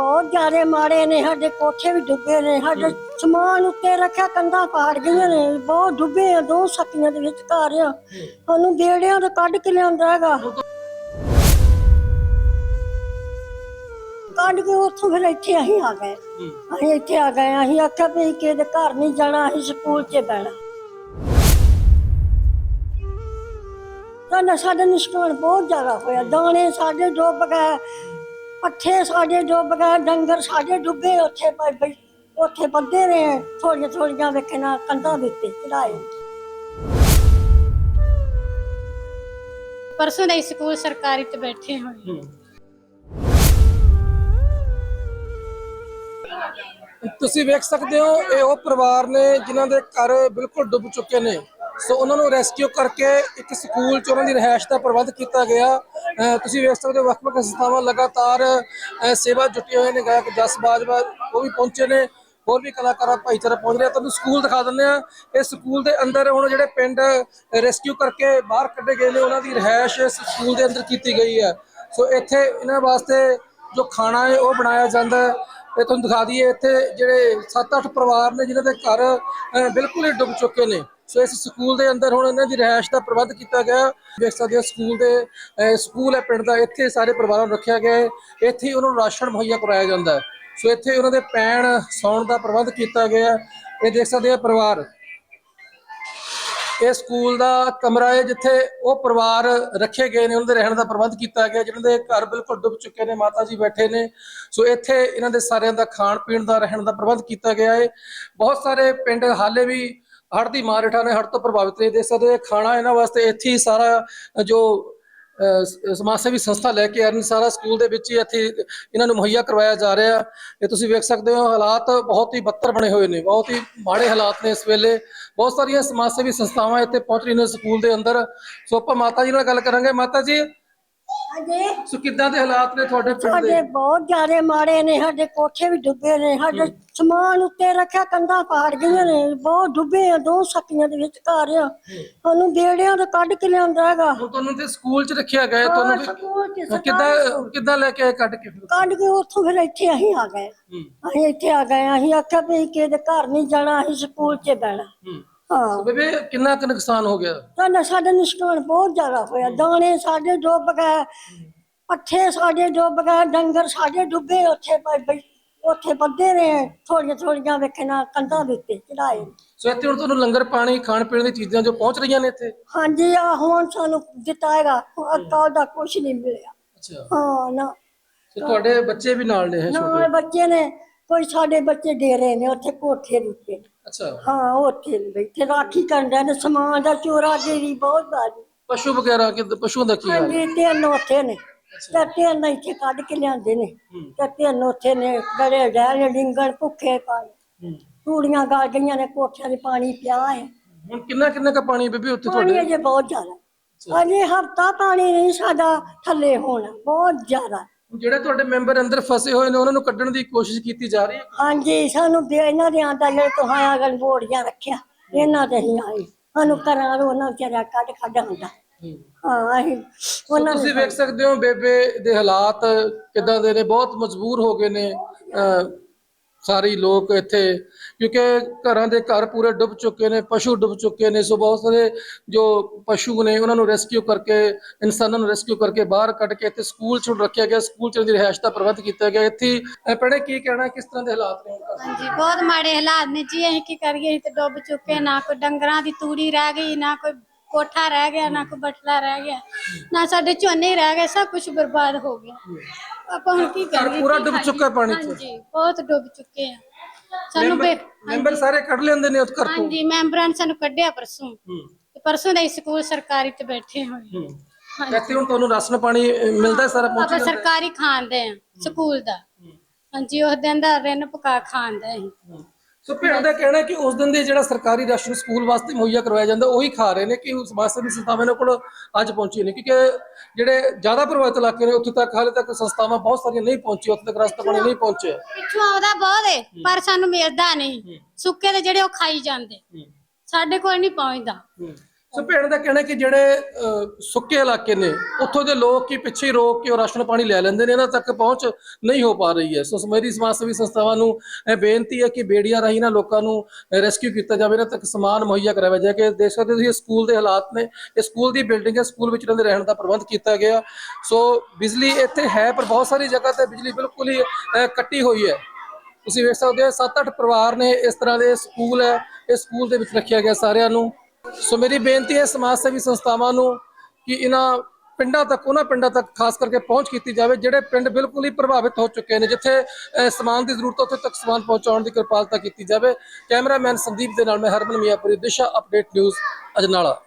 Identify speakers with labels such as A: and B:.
A: ਬਹੁਤ ਜ਼ਿਆਦੇ ਮਾੜੇ ਨੇ ਸਾਡੇ ਕੋਠੇ ਵੀ ਡੁੱਬੇ ਨੇ ਸਾਡੇ ਸਮਾਨ ਉੱਤੇ ਰੱਖਿਆ ਕੰਧਾਂ ਪਾੜ ਗਈਆਂ ਨੇ ਬਹੁਤ ਡੁੱਬੇ ਆ ਦੋ ਸੱਕੀਆਂ ਦੇ ਵਿੱਚ ਘਰ ਆ। ਸਾਨੂੰ ਬੇੜਿਆਂ ਤੋਂ ਕੱਢ ਕੇ ਲਿਆਂਦਾ ਹੈਗਾ। ਕੱਢ ਕੇ ਉੱਥੋਂ ਫਿਰ ਇੱਥੇ ਅਸੀਂ ਆ ਗਏ। ਅਸੀਂ ਇੱਥੇ ਆ ਗਏ ਅਸੀਂ ਆਖਿਆ ਵੀ ਕਿਸੇ ਦੇ ਘਰ ਨਹੀਂ ਜਾਣਾ ਅਸੀਂ ਸਕੂਲ 'ਚ ਬਹਿਣਾ। ਤਾਂ ਸਾਡੇ ਨਿਸ਼ਕਾਨ ਬਹੁਤ ਜ਼ਿਆਦਾ ਹੋਇਆ ਦਾਣੇ ਸਾਡੇ ਡੁੱਬ ਗਏ ਪੱਠੇ ਸਾਡੇ ਡੁੱਬ ਗਏ ਡੰਗਰ ਸਾਡੇ ਡੁੱਬੇ ਉੱਥੇ ਪਏ ਪਏ ਉੱਥੇ ਬੰਦੇ ਨੇ ਥੋੜੀਆਂ ਥੋੜੀਆਂ ਵੇਖਣਾ ਕੰਧਾਂ ਦੇ ਉੱਤੇ ਚੜਾਏ
B: ਪਰਸੋਂ ਦਾ ਸਕੂਲ ਸਰਕਾਰੀ ਤੇ ਬੈਠੇ ਹੋਏ
C: ਤੁਸੀਂ ਵੇਖ ਸਕਦੇ ਹੋ ਇਹ ਉਹ ਪਰਿਵਾਰ ਨੇ ਜਿਨ੍ਹਾਂ ਦੇ ਘਰ ਬਿਲਕੁਲ ਡੁੱਬ ਚੁੱਕੇ ਨੇ। ਸੋ ਉਹਨਾਂ ਨੂੰ ਰੈਸਕਿਊ ਕਰਕੇ ਇੱਕ ਸਕੂਲ 'ਚ ਉਹਨਾਂ ਦੀ ਰਿਹਾਇਸ਼ ਦਾ ਪ੍ਰਬੰਧ ਕੀਤਾ ਗਿਆ। ਤੁਸੀਂ ਵੇਖ ਸਕਦੇ ਹੋ ਵੱਖ-ਵੱਖ ਸੰਸਥਾਵਾਂ ਲਗਾਤਾਰ ਸੇਵਾ ਜੁਟੇ ਹੋਏ ਨੇ, ਗਾਇਕ ਜਸ ਬਾਜਵਾ, ਉਹ ਵੀ ਪਹੁੰਚੇ ਨੇ, ਹੋਰ ਵੀ ਕਲਾਕਾਰਾਂ ਭਾਈਚਾਰਾ ਪਹੁੰਚ ਰਿਹਾ। ਤੁਹਾਨੂੰ ਸਕੂਲ ਦਿਖਾ ਦਿੰਦੇ ਆ ਇਹ ਸਕੂਲ ਦੇ ਅੰਦਰ ਹੁਣ ਜਿਹੜੇ ਪਿੰਡ ਰੈਸਕਿਊ ਕਰਕੇ ਬਾਹਰ ਕੱਢੇ ਗਏ ਨੇ, ਉਹਨਾਂ ਦੀ ਰਿਹਾਇਸ਼ ਇਸ ਸਕੂਲ ਦੇ ਅੰਦਰ ਕੀਤੀ ਗਈ ਹੈ। ਸੋ ਇੱਥੇ ਇਹਨਾਂ ਵਾਸਤੇ ਜੋ ਖਾਣਾ ਹੈ, ਉਹ ਬਣਾਇਆ ਜਾਂਦਾ ਹੈ। ਇਹ ਤੁਹਾਨੂੰ ਦਿਖਾ ਦਈਏ, ਇੱਥੇ ਜਿਹੜੇ 7-8 ਪਰਿਵਾਰ ਨੇ, ਜਿਨ੍ਹਾਂ ਦੇ ਘਰ ਬਿਲਕੁਲ ਹੀ ਡੁੱਬ ਚੁੱਕੇ ਨੇ। ਸੋ ਇਸ ਸਕੂਲ ਦੇ ਅੰਦਰ ਹੁਣ ਇਹਨਾਂ ਦੀ ਰਿਹਾਇਸ਼ ਦਾ ਪ੍ਰਬੰਧ ਕੀਤਾ ਗਿਆ। ਦੇਖ ਸਕਦੇ ਹੋ ਸਕੂਲ ਦੇ ਸਕੂਲ ਹੈ, ਪਿੰਡ ਦਾ, ਇੱਥੇ ਸਾਰੇ ਪਰਿਵਾਰਾਂ ਨੂੰ ਰੱਖਿਆ ਗਿਆ ਹੈ। ਇੱਥੇ ਹੀ ਉਹਨਾਂ ਨੂੰ ਰਾਸ਼ਨ ਮੁਹੱਈਆ ਕਰਾਇਆ ਜਾਂਦਾ ਹੈ। ਸੋ ਇੱਥੇ ਉਹਨਾਂ ਦੇ ਪੈਣ ਸੌਣ ਦਾ ਪ੍ਰਬੰਧ ਕੀਤਾ ਗਿਆ ਹੈ। ਇਹ ਦੇਖ ਸਕਦੇ ਆ ਪਰਿਵਾਰ। ਇਹ ਸਕੂਲ ਦਾ ਕਮਰਾ ਹੈ, ਜਿੱਥੇ ਉਹ ਪਰਿਵਾਰ ਰੱਖੇ ਗਏ ਨੇ, ਉਹਨਾਂ ਦੇ ਰਹਿਣ ਦਾ ਪ੍ਰਬੰਧ ਕੀਤਾ ਗਿਆ, ਜਿਨ੍ਹਾਂ ਦੇ ਘਰ ਬਿਲਕੁਲ ਡੁੱਬ ਚੁੱਕੇ ਨੇ, ਮਾਤਾ ਜੀ ਬੈਠੇ ਨੇ। ਸੋ ਇੱਥੇ ਇਹਨਾਂ ਦੇ ਸਾਰਿਆਂ ਦਾ ਖਾਣ ਪੀਣ ਦਾ, ਰਹਿਣ ਦਾ ਪ੍ਰਬੰਧ ਕੀਤਾ ਗਿਆ ਹੈ। ਬਹੁਤ ਸਾਰੇ ਪਿੰਡ ਹਾਲੇ ਵੀ ਹੜ੍ਹ ਦੀ ਮਾਰ ਹੇਠਾਂ ਨੇ ਹੜ੍ਹ ਤੋਂ ਪ੍ਰਭਾਵਿਤ ਨਹੀਂ ਦੇਖ ਸਕਦੇ। ਖਾਣਾ ਇਹਨਾਂ ਵਾਸਤੇ ਇੱਥੇ ਹੀ ਸਾਰਾ ਜੋ ਸਮਾਜ ਸੇਵੀ ਸੰਸਥਾ ਲੈ ਕੇ ਆ ਰਹੀ, ਸਾਰਾ ਸਕੂਲ ਦੇ ਵਿੱਚ ਹੀ ਇੱਥੇ ਇਹਨਾਂ ਨੂੰ ਮੁਹੱਈਆ ਕਰਵਾਇਆ ਜਾ ਰਿਹਾ। ਇਹ ਤੁਸੀਂ ਵੇਖ ਸਕਦੇ ਹੋ, ਹਾਲਾਤ ਬਹੁਤ ਹੀ ਬੱਤਰ ਬਣੇ ਹੋਏ ਨੇ, ਬਹੁਤ ਹੀ ਮਾੜੇ ਹਾਲਾਤ ਨੇ ਇਸ ਵੇਲੇ। ਬਹੁਤ ਸਾਰੀਆਂ ਸਮਾਜ ਸੇਵੀ ਸੰਸਥਾਵਾਂ ਇੱਥੇ ਪਹੁੰਚ ਰਹੀਆਂ ਨੇ ਸਕੂਲ ਦੇ ਅੰਦਰ। ਸੋ ਆਪਾਂ ਮਾਤਾ ਜੀ ਨਾਲ ਗੱਲ ਕਰਾਂਗੇ। ਮਾਤਾ ਜੀ
A: ਹਾਂਜੀ।
C: ਸੋ ਕਿੱਦਾਂ ਦੇ ਹਾਲਾਤ ਨੇ ਤੁਹਾਡੇ ਪਿੰਡ ਦੇ?
A: ਸਾਡੇ ਬਹੁਤ ਜ਼ਿਆਦੇ ਮਾੜੇ ਨੇ ਸਾਡੇ ਕੋਠੇ ਵੀ ਡੁੱਬੇ ਨੇ ਸਾਡੇ ਸਮਾਨ ਉੱਤੇ ਰੱਖਿਆ ਕੰਧਾਂ ਪਾੜ ਗਈਆਂ ਨੇ ਬਹੁਤ ਡੁੱਬੇ ਆ ਦੋ ਸੱਕੀਆਂ ਦੇ ਵਿੱਚ ਘਰ ਆ ਸਾਨੂੰ ਬੇੜਿਆਂ ਤੋਂ ਕੱਢ ਕੇ ਲਿਆਂਦਾ ਹੈਗਾ।
C: ਹੁਣ ਤੁਹਾਨੂੰ ਤੇ ਸਕੂਲ 'ਚ ਰੱਖਿਆ ਗਿਆ ਹੈ,
A: ਹਾਂ,
C: ਤੁਹਾਨੂੰ
A: ਸਕੂਲ ਚ ਸਰਕਾਰੀ
C: ਕਿੱਦਾਂ ਕਿੱਦਾਂ ਲੈ ਕੇ ਆਏ ਕੱਢ ਕੇ ਫਿਰ?
A: ਕੱਢ ਕੇ ਉੱਥੋਂ ਫਿਰ ਇੱਥੇ ਅਸੀਂ ਆ ਗਏ।
C: ਹੂੰ।
A: ਅਸੀਂ ਇੱਥੇ ਆ ਗਏ ਅਸੀਂ ਆਖਿਆ ਵੀ ਕਿਸੇ ਦੇ ਘਰ ਨਹੀਂ ਜਾਣਾ ਅਸੀਂ ਸਕੂਲ 'ਚ ਬਹਿਣਾ।
C: ਹੂੰ।
A: ਹਾਂ।
C: ਬੇਬੇ ਕਿੰਨਾ ਕੁ ਨੁਕਸਾਨ ਹੋ ਗਿਆ?
A: ਤਾਂ ਸਾਡੇ ਨਿਸ਼ਕਾਨ ਬਹੁਤ ਜ਼ਿਆਦਾ ਹੋਇਆ। ਦਾਣੇ ਸਾਡੇ ਡੁੱਬ ਗਏ ਪੱਠੇ ਸਾਡੇ ਡੁੱਬ ਗਏ ਡੰਗਰ ਸਾਡੇ ਡੁੱਬੇ ਉੱਥੇ ਪਏ ਪਏ ਉੱਥੇ ਬੰਦੇ ਨੇ ਥੋੜੀਆਂ ਥੋੜੀਆਂ ਵੇਖਣਾ ਕੰਧਾਂ ਦੇ ਉੱਤੇ ਚੜਾਏ
C: ਸੋ ਇੱਥੇ ਹੁਣ ਤੁਹਾਨੂੰ ਲੰਗਰ ਪਾਣੀ ਖਾਣ ਪੀਣ ਦੀ ਚੀਜ਼ਾਂ ਜੋ ਪਹੁੰਚ ਰਹੀਆਂ ਨੇ ਇੱਥੇ?
A: ਹਾਂਜੀ ਆ ਹੁਣ ਸਾਨੂੰ ਦਿੱਤਾ ਹੈਗਾ। ਦਾ ਕੁਝ ਨਹੀਂ ਮਿਲਿਆ।
C: ਅੱਛਾ।
A: ਹਾਂ ਨਾ।
C: ਸੋ ਤੁਹਾਡੇ ਬੱਚੇ ਵੀ ਨਾਲ ਨੇ ਛੋਟੇ?
A: ਬੱਚੇ ਨੇ। ਕੋਈ ਸਾਡੇ ਬੱਚੇ ਡੇਰੇ ਨੇ ਉੱਥੇ ਕੋਠੇ ਉੱਤੇ।
C: ਅੱਛਾ।
A: ਹਾਂ ਉੱਥੇ ਬੈਠੇ। ਰਾਖੀ ਕਰਨ ਦੇ ਨੇ ਸਮਾਨ ਦਾ ਚੋਰਾ ਦੇਰੀ ਬਹੁਤ ਬਾਜੀ
C: ਪਸ਼ੂ ਵਗੈਰਾ ਕਿ ਪਸ਼ੂਆਂ ਦਾ ਕੀ ਹਾਲ? ਹੈ
A: ਹਾਂਜੀ ਤਿੰਨ ਉੱਥੇ ਨੇ। ਤੇ ਤਿੰਨ ਇੱਥੇ ਕੱਢ ਕੇ ਲਿਆਂਦੇ ਨੇ। ਤੇ ਤਿੰਨ ਉੱਥੇ ਨੇ ਬੜੇ ਡੈਲ ਡਿੰਗਣ ਭੁੱਖੇ
C: ਹੂੰ।
A: ਤੂੜੀਆਂ ਗਲ ਗਈਆਂ ਨੇ ਕੋਠਿਆਂ ਦੇ ਪਾਣੀ ਪਿਆ ਹੈ।
C: ਹੁਣ ਕਿੰਨਾ ਕਿੰਨਾ ਕ ਪਾਣੀ ਬੇਬੀ ਉੱਥੇ
A: ਪਾਣੀ
C: ਤੁਹਾਡੇ
A: ਅਜੇ ਬਹੁਤ ਜ਼ਿਆਦਾ। ਅਜੇ ਹਫਤਾ ਪਾਣੀ ਨਹੀਂ ਸਾਡਾ ਥੱਲੇ ਹੋਣਾ ਬਹੁਤ ਜ਼ਿਆਦਾ।
C: ਜਿਹੜੇ ਤੁਹਾਡੇ ਮੈਂਬਰ ਅੰਦਰ ਫਸੇ ਹੋਏ ਨੇ ਉਹਨਾਂ ਨੂੰ ਕੱਢਣ ਦੀ ਕੋਸ਼ਿਸ਼ ਕੀਤੀ ਜਾ ਰਹੀ ਹੈ?
A: ਹਾਂਜੀ ਸਾਨੂੰ ਦੇ ਇਹਨਾਂ ਦੇ ਆਂਦਾ ਜਿਹੜੇ ਤੁਹਾਂ ਅਗਲ ਬੋੜੀਆਂ ਰੱਖਿਆ। ਇਹਨਾਂ ਤੇ ਹੀ ਆਏ। ਸਾਨੂੰ ਕਰਾਂ ਉਹਨਾਂ ਵਿਚਾਰਿਆ ਕੱਢ ਕੱਢ ਆਂਦਾ ਹਾਂ। ਅਸੀਂ ਉਹਨਾਂ
C: ਤੁਸੀਂ ਵੇਖ ਸਕਦੇ ਹੋ ਬੇਬੇ ਦੇ ਹਾਲਾਤ ਕਿਦਾਂ ਦੇ ਨੇ ਬਹੁਤ ਮਜਬੂਰ ਹੋ ਗਏ ਨੇ ਸਾਰੇ ਲੋਕ ਇੱਥੇ ਕਿਉਂਕਿ ਘਰਾਂ ਦੇ ਘਰ ਪੂਰੇ ਡੁੱਬ ਚੁੱਕੇ ਨੇ ਪਸ਼ੂ ਡੁੱਬ ਚੁੱਕੇ ਨੇ ਸੋ ਬਹੁਤ ਸਾਰੇ ਜੋ ਪਸ਼ੂ ਨੇ ਉਹਨਾਂ ਨੂੰ ਰੈਸਕਿਊ ਕਰਕੇ ਇਨਸਾਨਾਂ ਨੂੰ ਰੈਸਕਿਊ ਕਰਕੇ ਬਾਹਰ ਕੱਢ ਕੇ ਇੱਥੇ ਸਕੂਲ ਚ ਰੱਖਿਆ ਗਿਆ ਸਕੂਲ ਚ ਉਹਦੀ ਰਿਹਾਇਸ਼ ਦਾ ਪ੍ਰਬੰਧ ਕੀਤਾ ਗਿਆ। ਇੱਥੇ ਅਹ, ਕੀ ਕਹਿਣਾ ਕਿਸ ਤਰ੍ਹਾਂ ਦੇ ਹਾਲਾਤ ਨੇ
B: ਹਾਂਜੀ ਬਹੁਤ ਮਾੜੇ ਹਾਲਾਤ ਨੇ ਜੀ ਅਸੀਂ ਕੀ ਕਰੀਏ ਤੇ ਡੁੱਬ ਚੁੱਕੇ ਨਾ ਕੋਈ ਡੰਗਰਾਂ ਦੀ ਤੂੜੀ ਰਹਿ ਗਈ ਨਾ ਕੋਈ ਕੋਠਾ ਰਹਿ ਗਿਆ ਨਾ ਕੋਈ ਬਟਲਾ ਰਹਿ ਗਿਆ ਨਾ ਸਾਡੇ ਝੋਨੇ ਰਹਿ ਗਏ ਸਭ ਕੁਝ ਬਰਬਾਦ ਹੋ ਗਿਆ। ਆਪਾਂ ਹੁਣ ਕੀ ਕਰੀਏ
C: ਪੂਰਾ
B: ਕੀ
C: ਡੁੱਬ
B: ਖਾਈਏ?
C: ਚੁੱਕਾ ਪਾਣੀ ਚ।
B: ਹਾਂਜੀ ਬਹੁਤ ਡੁੱਬ ਚੁੱਕੇ ਆ। ਸਾਨੂੰ ਬੇ-
C: ਮੈਂਬਰ ਸਾਰੇ ਕੱਢ ਲੈਂਦੇ ਨੇ ਉਸ ਘਰ ਤੋਂ।
B: ਹਾਂਜੀ ਮੈਂਬਰਾਂ ਨੇ ਸਾਨੂੰ ਕੱਢਿਆ ਪਰਸੋਂ।
C: ਹੂੰ।
B: ਤੇ ਪਰਸੋਂ ਦਾ ਹੀ ਸਕੂਲ ਸਰਕਾਰੀ ਤੇ ਬੈਠੇ ਹੋਏ
C: ਹੂੰ। ਇੱਥੇ ਹੁਣ ਤੁਹਾਨੂੰ ਰਾਸ਼ਨ ਪਾਣੀ ਅਹ, ਮਿਲਦਾ ਹੈ ਸਾਰਾ ਪਹੁੰਚ
B: ਆਪਾਂ
C: ਜਾਂਦਾ? ਹੈ?
B: ਸਰਕਾਰੀ ਖਾਂਦੇ ਆ ਸਕੂਲ ਦਾ। ਹਾਂਜੀ ਉਸ ਦਿਨ ਦਾ ਰਿੰਨ ਪਕਾ ਖਾਂਦੇ ਅਸੀਂ।
C: ਸੋ ਪਿੰਡ ਦਾ ਕਹਿਣਾ ਹੈ ਕਿ ਉਸ ਦਿਨ ਦੇ ਜਿਹੜਾ ਸਰਕਾਰੀ ਰਾਸ਼ਨ ਸਕੂਲ ਵਾਸਤੇ ਮੁਹੱਈਆ ਕਰਵਾਇਆ ਜਾਂਦਾ ਉਹੀ ਖਾ ਰਹੇ ਨੇ ਕਿ ਉਸ ਸਮਾਜ ਸੇਵੀ ਸੰਸਥਾਵਾਂ ਦੇ ਕੋਲ ਅੱਜ ਪਹੁੰਚੀ ਨੇ ਕਿਉਂਕਿ ਜਿਹੜੇ ਜ਼ਿਆਦਾ ਪ੍ਰਭਾਵਿਤ ਇਲਾਕੇ ਨੇ ਉੱਥੇ ਤੱਕ ਹਾਲੇ ਤੱਕ ਸੰਸਥਾਵਾਂ ਬਹੁਤ ਸਾਰੀਆਂ ਨਹੀਂ ਪਹੁੰਚੀਆਂ ਉੱਥੇ ਤੱਕ ਰਸਤਾ ਪਾਣੀ ਨਹੀਂ ਪਹੁੰਚਿਆ।
B: ਪਿੱਛੋਂ ਆਉਦਾ ਬਹੁਤ ਏ ਪਰ ਸਾਨੂੰ ਮਿਲਦਾ ਨਹੀਂ। ਸੁੱਕੇ ਦੇ ਜਿਹੜੇ ਉਹ ਖਾਈ ਜਾਂਦੇ। ਸਾਡੇ ਕੋਲ ਨਹੀਂ ਪਹੁੰਚਦਾ।
C: ਸੋ ਭੈਣ ਦਾ ਕਹਿਣਾ ਕਿ ਜਿਹੜੇ ਸੁੱਕੇ ਇਲਾਕੇ ਨੇ, ਉੱਥੋਂ ਦੇ ਲੋਕ ਕੀ ਪਿੱਛੇ ਹੀ ਰੋਕ ਕੇ ਉਹ ਰਾਸ਼ਨ ਪਾਣੀ ਲੈ ਲੈਂਦੇ ਨੇ, ਇਹਨਾਂ ਤੱਕ ਪਹੁੰਚ ਨਹੀਂ ਹੋ ਪਾ ਰਹੀ ਹੈ। ਸੋ ਸਮੇਰੀ ਸਮਾਜ ਸੇਵੀ ਸੰਸਥਾਵਾਂ ਨੂੰ ਇਹ ਬੇਨਤੀ ਹੈ ਕਿ ਬੇੜੀਆਂ ਰਾਹੀਂ ਨਾ ਲੋਕਾਂ ਨੂੰ ਰੈਸਕਿਊ ਕੀਤਾ ਜਾਵੇ, ਇਹਨਾਂ ਤੱਕ ਸਮਾਨ ਮੁਹੱਈਆ ਕਰਵਾਇਆ ਜਾਏ, ਕਿ ਦੇਖ ਸਕਦੇ ਹੋ ਤੁਸੀਂ ਇਹ ਸਕੂਲ ਦੇ ਹਾਲਾਤ ਨੇ, ਇਹ ਸਕੂਲ ਦੀ ਬਿਲਡਿੰਗ ਹੈ, ਸਕੂਲ ਵਿੱਚ ਇਹਨਾਂ ਦੇ ਰਹਿਣ ਦਾ ਪ੍ਰਬੰਧ ਕੀਤਾ ਗਿਆ। ਸੋ ਬਿਜਲੀ ਇੱਥੇ ਹੈ, ਪਰ ਬਹੁਤ ਸਾਰੀ ਜਗ੍ਹਾ ਤੇ ਬਿਜਲੀ ਬਿਲਕੁਲ ਹੀ ਕੱਟੀ ਹੋਈ ਹੈ। ਤੁਸੀਂ ਵੇਖ ਸਕਦੇ ਹੋ 7-8 ਪਰਿਵਾਰ ਨੇ ਇਸ ਤਰ੍ਹਾਂ ਦੇ ਸਕੂਲ ਹੈ ਇਸ ਸਕੂਲ ਦੇ ਵਿੱਚ ਰੱਖਿਆ ਗਿਆ ਸਾਰਿਆਂ ਨੂੰ। ਸੋ ਮੇਰੀ ਬੇਨਤੀ ਹੈ ਸਮਾਜ ਸੇਵੀ ਸੰਸਥਾਵਾਂ ਨੂੰ ਕਿ ਇਹਨਾਂ ਪਿੰਡਾਂ ਤੱਕ, ਉਹਨਾਂ ਪਿੰਡਾਂ ਤੱਕ ਖਾਸ ਕਰਕੇ ਪਹੁੰਚ ਕੀਤੀ ਜਾਵੇ, ਜਿਹੜੇ ਪਿੰਡ ਬਿਲਕੁਲ ਹੀ ਪ੍ਰਭਾਵਿਤ ਹੋ ਚੁੱਕੇ ਨੇ, ਜਿੱਥੇ ਸਮਾਨ ਦੀ ਜ਼ਰੂਰਤ ਉੱਥੇ ਤੱਕ ਸਮਾਨ ਪਹੁੰਚਾਉਣ ਦੀ ਕਿਰਪਾਲਤਾ ਕੀਤੀ ਜਾਵੇ। ਕੈਮਰਾਮੈਨ ਸੰਦੀਪ ਦੇ ਨਾਲ ਮੈਂ ਹਰਮਨ ਮੀਆਂਪੁਰੀ ਦਿਸ਼ਾ ਅਪਡੇਟ ਨਿਊਜ਼ ਅਜਨਾਲਾ।